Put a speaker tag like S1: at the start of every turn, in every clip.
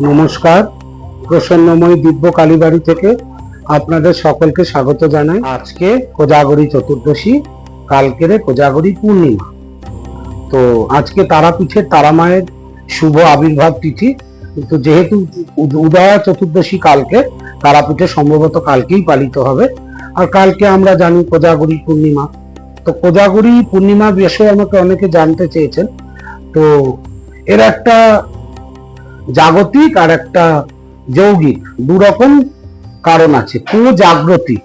S1: নমস্কার। প্রসন্নময় দিব্য কালীবাড়ি থেকে আপনাদের সকলকে স্বাগত জানাই। আজকে কোজাগরী চতুর্দশী, কালকেরে কোজাগরী পূর্ণিমা। তো আজকে তারাপীঠের তারামায়ের শুভ আবির্ভাব তিথি। কিন্তু যেহেতু উদয়া চতুর্দশী কালকে, তারাপীঠে সম্ভবত কালকেই পালিত হবে। আর কালকে আমরা জানি কোজাগরী পূর্ণিমা। তো কোজাগরী পূর্ণিমা বিষয়ে আমাকে অনেকে জানতে চেয়েছেন। তো এর একটা জাগতিক আর একটা যৌগিক দু রকম কারণ আছে, কোজাগ্রতি।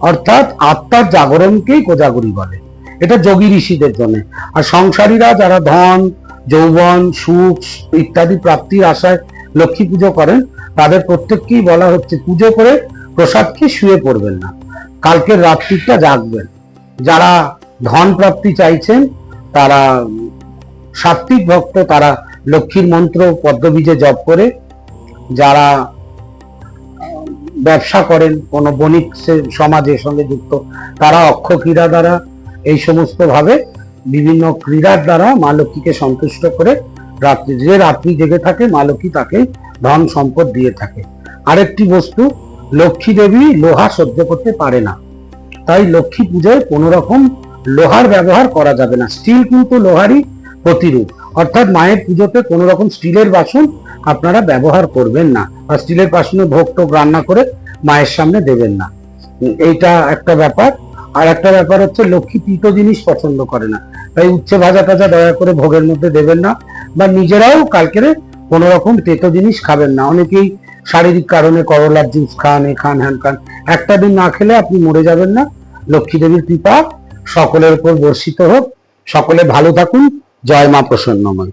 S1: অর্থাৎ আত্মার জাগরণকেই কোজাগরি বলে। এটা যোগী ঋষিদের জন্য। আর সংসারীরা যারা ধন, যৌবন, সুখ ইত্যাদি প্রাপ্তির আশায় লক্ষ্মী পুজো করেন, তাদের প্রত্যেককেই বলা হচ্ছে পুজো করে প্রসাদকে শুয়ে পড়বেন না। কালকের রাত্রিটা জাগবেন। যারা ধন প্রাপ্তি চাইছেন, তারা সাত্বিক ভক্ত, তারা লক্ষ্মীর মন্ত্র পদ্মবীজে জপ করে যারা ব্যবসা করেন, কোন বণিক সমাজের সঙ্গে যুক্ত, তারা অক্ষ ক্রীড়া দ্বারা এই সমস্ত ভাবে বিভিন্ন ক্রীড়ার দ্বারা মা লক্ষ্মীকে সন্তুষ্ট করে রাত্রি, যে রাত্রি জেগে থাকে, মা লক্ষ্মী তাকে ধন সম্পদ দিয়ে থাকে। আরেকটি বস্তু, লক্ষ্মী দেবী লোহা সহ্য করতে পারে না। তাই লক্ষ্মী পুজোয় কোনো রকম লোহার ব্যবহার করা যাবে না। স্টিল কিন্তু লোহারই প্রতিরূপ। অর্থাৎ মায়ের পুজোতে কোনো রকম স্টিলের বাসন আপনারা ব্যবহার করবেন না বা স্টিলের বাসনে ভোগ টোক রান্না করে মায়ের সামনে দেবেন না। এইটা একটা ব্যাপার। আর একটা ব্যাপার হচ্ছে লক্ষ্মী তিতো জিনিস পছন্দ করে না। তাই উচ্ছে ভাজা টাজা দয়া করে ভোগের মধ্যে দেবেন না বা নিজেরাও কালকের কোনো রকম তেতো জিনিস খাবেন না। অনেকেই শারীরিক কারণে করলার জুস খান, এ খান, হ্যান খান। একটা দিন না খেলে আপনি মরে যাবেন না। লক্ষ্মী দেবীর কৃপা সকলের উপর বর্ষিত হোক। সকলে ভালো থাকুন। জয় মা প্রসন্নময়